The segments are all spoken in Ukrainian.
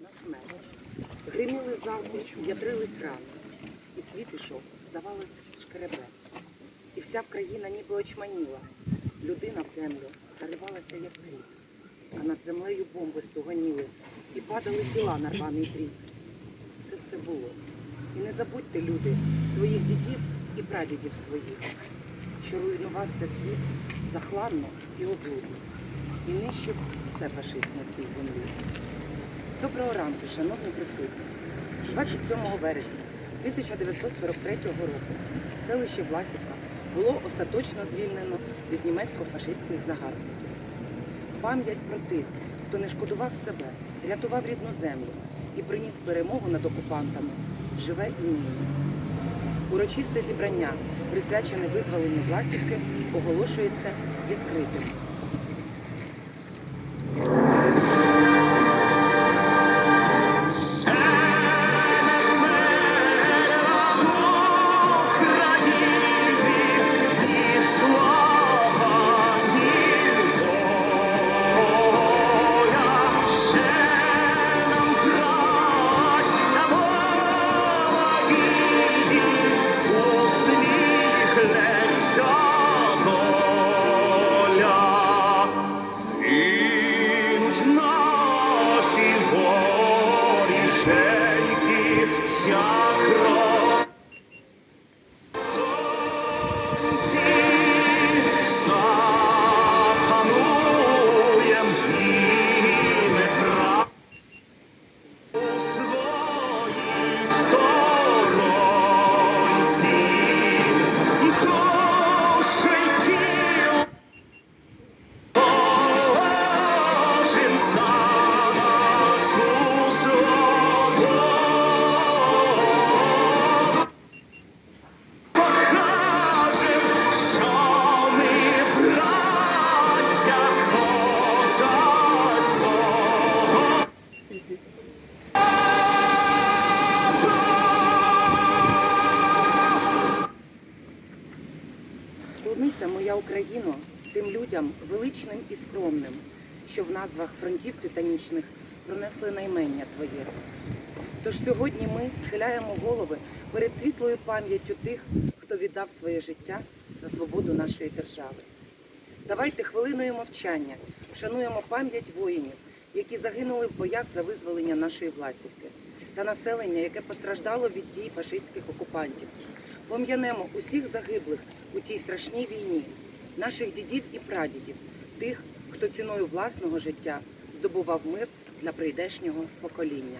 на смерть. Гриміли залпи, в'ятрились рани. І світ ішов, здавалось, шкребе. І вся країна ніби очманіла. Людина в землю заривалася, як кріт. А над землею бомби стуганіли і падали тіла на рваний дріт. Це все було. І не забудьте, люди, своїх дідів і прадідів своїх, що руйнувався світ захладно і облудно, і нищив все фашизм на цій землі. Доброго ранку, шановні присутні. 27 вересня 1943 року селище Власівка було остаточно звільнено від німецько-фашистських загарбників. Пам'ять про тих, хто не шкодував себе, рятував рідну землю і приніс перемогу над окупантами, живе і нині. Урочисте зібрання, присвячене визволенню Власівки, оголошується відкритим. your величним і скромним, що в назвах фронтів титанічних пронесли наймення Твоє. Тож сьогодні ми схиляємо голови перед світлою пам'яттю тих, хто віддав своє життя за свободу нашої держави. Давайте хвилиною мовчання вшануємо пам'ять воїнів, які загинули в боях за визволення нашої власівки, та населення, яке постраждало від дій фашистських окупантів. Пом'янемо усіх загиблих у тій страшній війні, наших дідів і прадідів, тих, хто ціною власного життя здобував мир для прийдешнього покоління.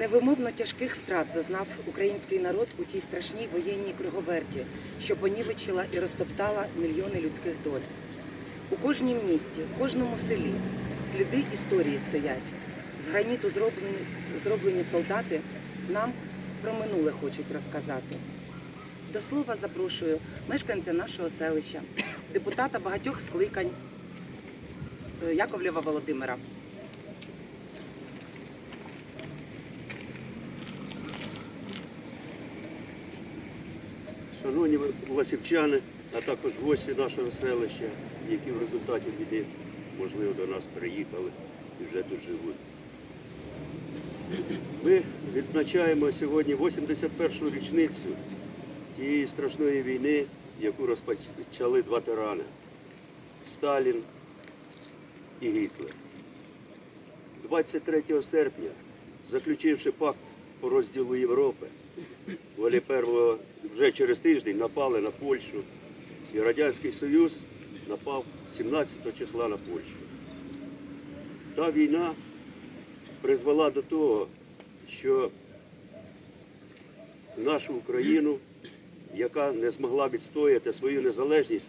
Невимовно тяжких втрат зазнав український народ у тій страшній воєнній круговерті, що понівечила і розтоптала мільйони людських доль. У кожнім місті, кожному селі сліди історії стоять. З граніту зроблені, зроблені солдати нам про минуле хочуть розказати. До слова запрошую мешканця нашого селища, депутата багатьох скликань е, Яковлєва Володимира. Шановні власівчани, а також гості нашого селища, які в результаті війни, можливо, до нас приїхали і вже тут живуть. Ми відзначаємо сьогодні 81-шу річницю тієї страшної війни, яку розпочали два тирани Сталін і Гітлер. 23 серпня, заключивши пакт по розділу Європи, вони перво, вже через тиждень напали на Польщу. І Радянський Союз напав 17 числа на Польщу. Та війна призвела до того, що нашу Україну, яка не змогла відстояти свою незалежність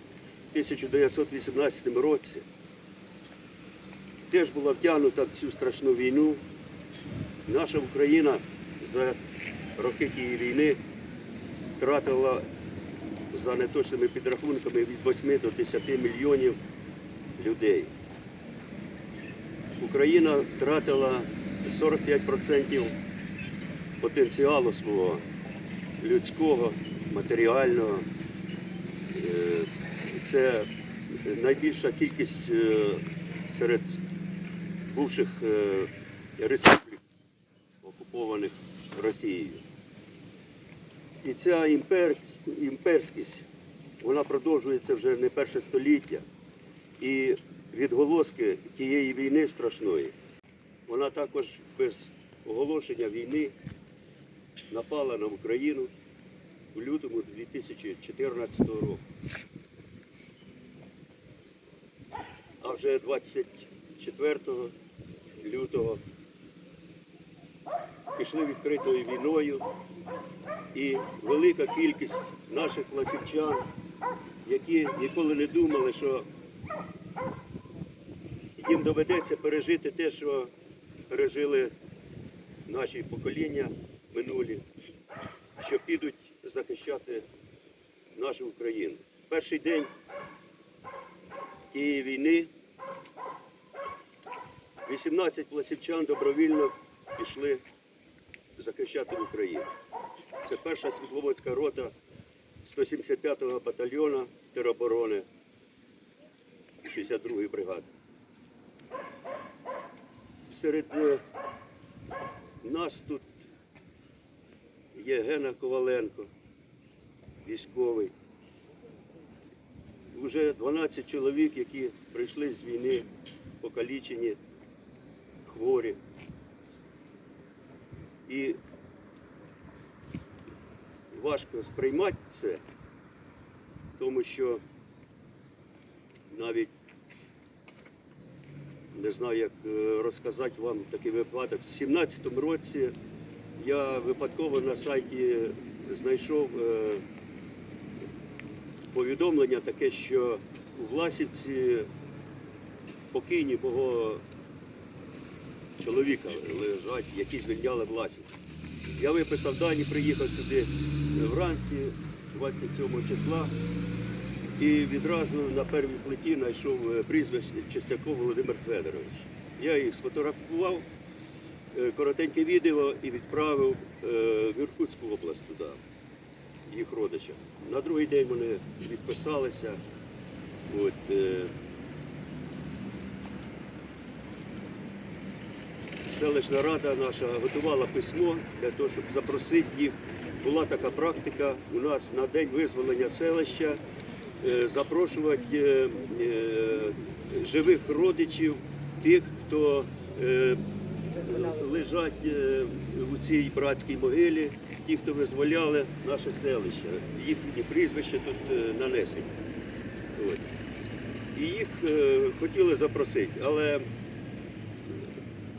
в 1918 році, теж була втягнута в цю страшну війну. Наша Україна за роки тієї війни втратила за неточними підрахунками від 8 до 10 мільйонів людей. Україна втратила 45% потенціалу свого людського, матеріального. Е, Це найбільша кількість е, серед бувших е, республік, окупованих Росією. І ця імпер, імперськість, вона продовжується вже не перше століття. І відголоски тієї війни страшної, вона також без оголошення війни напала на Україну у лютому 2014 року. А вже 24 лютого пішли відкритою війною і велика кількість наших ласівчан, які ніколи не думали, що їм доведеться пережити те, що пережили наші покоління минулі, що підуть захищати нашу Україну. Перший день тієї війни 18 пласівчан добровільно пішли захищати Україну. Це перша світловодська рота 175-го батальйону тероборони 62-ї бригади. Серед е, нас тут є Гена Коваленко, військовий. Уже 12 чоловік, які прийшли з війни, покалічені, хворі. І важко сприймати це, тому що навіть не знаю, як е, розказати вам такий випадок. У 17-му році я випадково на сайті знайшов е, повідомлення таке, що у Власівці покійні мого чоловіка лежать, які звільняли Власівку. Я виписав дані, приїхав сюди вранці 27 числа і відразу на первій плиті знайшов е, прізвище Чистяков Володимир Федорович. Я їх сфотографував, е, коротеньке відео і відправив е, в Іркутську область туди, їх родичам. На другий день вони відписалися. От, селищна рада наша готувала письмо для того, щоб запросити їх. Була така практика у нас на день визволення селища е, запрошувати е, е, живих родичів, тих, хто лежать у цій братській могилі, ті, хто визволяли наше селище. Їхні прізвища тут нанесені. І їх хотіли запросити, але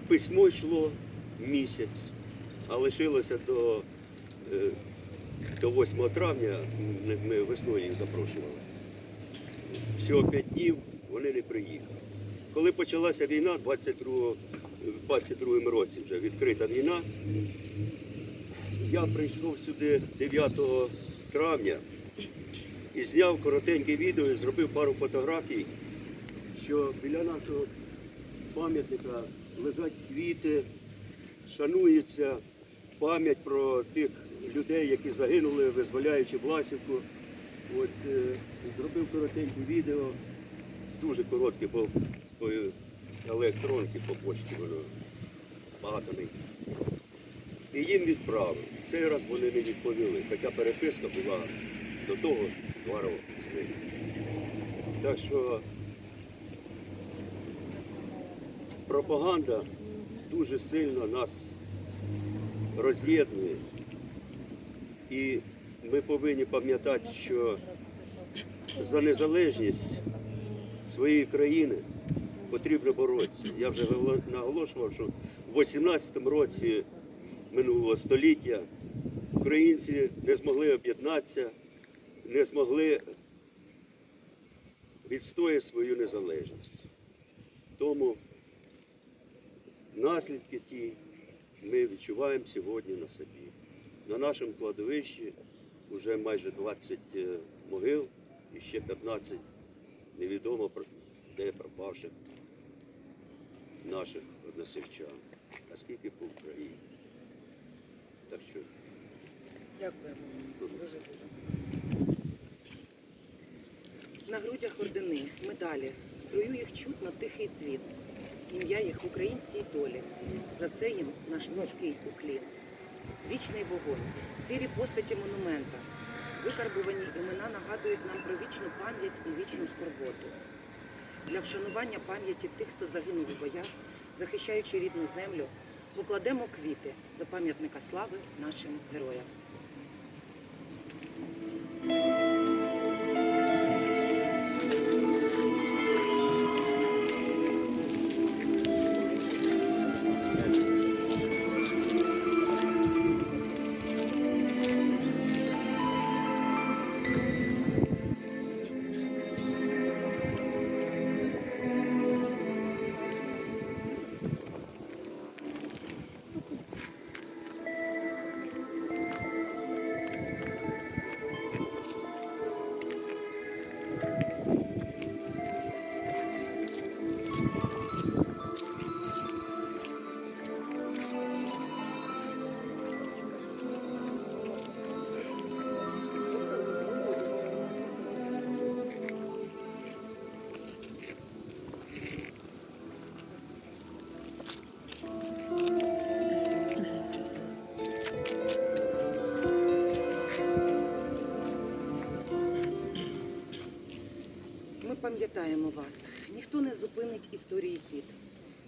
письмо йшло місяць, а лишилося до, е, до 8 травня, ми- весною їх запрошували. Всього 5 днів вони не приїхали. Коли почалася війна, 22, в 22 році вже відкрита війна, я прийшов сюди 9 травня і зняв коротеньке відео і зробив пару фотографій, що біля нашого пам'ятника лежать квіти, шанується пам'ять про тих людей, які загинули, визволяючи Власівку. От, е, зробив коротеньке відео, дуже коротке, бо по електронці, по почті багато не. І їм відправив. Цей раз вони не відповіли, хоча переписка була до того два з ними. Так що пропаганда дуже сильно нас роз'єднує. І ми повинні пам'ятати, що за незалежність своєї країни потрібно боротися. Я вже наголошував, що в 18-му році минулого століття українці не змогли об'єднатися, не змогли відстояти свою незалежність. Тому наслідки ті ми відчуваємо сьогодні на собі. На нашому кладовищі вже майже 20 е, могил і ще 15 невідомо де пропавших наших односельчан, а скільки по Україні. Так що Дякуємо. Дуже дуже. На грудях ордени, медалі. Строю їх чутно тихий цвіт. Ім'я їх в українській долі. За це їм наш низький уклін. Вічний вогонь, сірі постаті монумента. Викарбувані імена нагадують нам про вічну пам'ять і вічну скорботу. Для вшанування пам'яті тих, хто загинув у боях, захищаючи рідну землю, покладемо квіти до пам'ятника слави нашим героям. Пам'ятаємо вас. Ніхто не зупинить історії хід.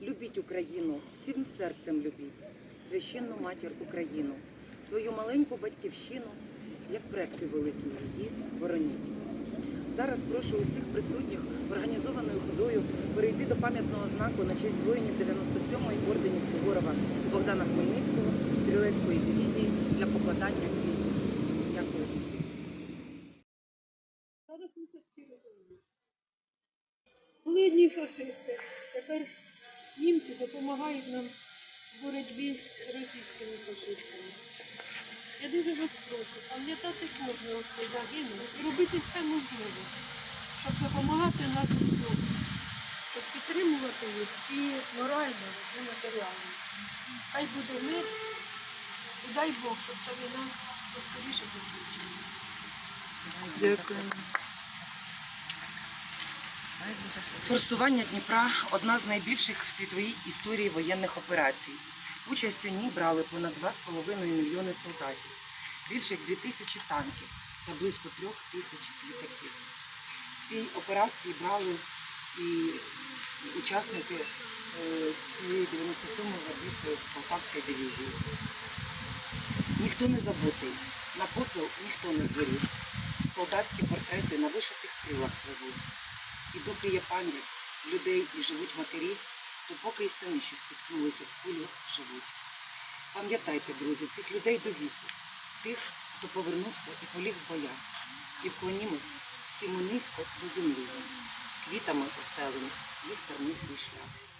Любіть Україну, всім серцем любіть, священну матір Україну, свою маленьку батьківщину, як предки великі її бороніть. Зараз прошу усіх присутніх організованою ходою перейти до пам'ятного знаку на честь воїнів 97-ї орденів Суворова Богдана Хмельницького стрілецької дивізії для покладання квітів. Дякую. Зараз ми це всі розуміємо. Були одні фашисти, тепер німці допомагають нам в боротьбі з російськими фашистами. Я дуже вас прошу пам'ятати кожного, хто загинув, і робити все можливе, щоб допомагати нашим хлопцям, щоб підтримувати їх і морально, і матеріально. Хай буде мир, і дай Бог, щоб ця війна поскоріше закінчилася. Форсування Дніпра одна з найбільших в світовій історії воєнних операцій. Участь у ній брали понад 2,5 мільйони солдатів, більше як 2 тисячі танків та близько 3 тисяч літаків. В цій операції брали і учасники е, цієї 97-ї гвардійської Полтавської дивізії. Ніхто не забутий, на попіл ніхто не згорів. Солдатські портрети на вишитих крилах пливуть. І доки є пам'ять людей і живуть матері, то поки й сини, що спіткнулися в кулю, живуть. Пам'ятайте, друзі, цих людей до віку, тих, хто повернувся і поліг в боях. І вклонімось всі ми низько до землі. Квітами постелені їх тернистий шлях.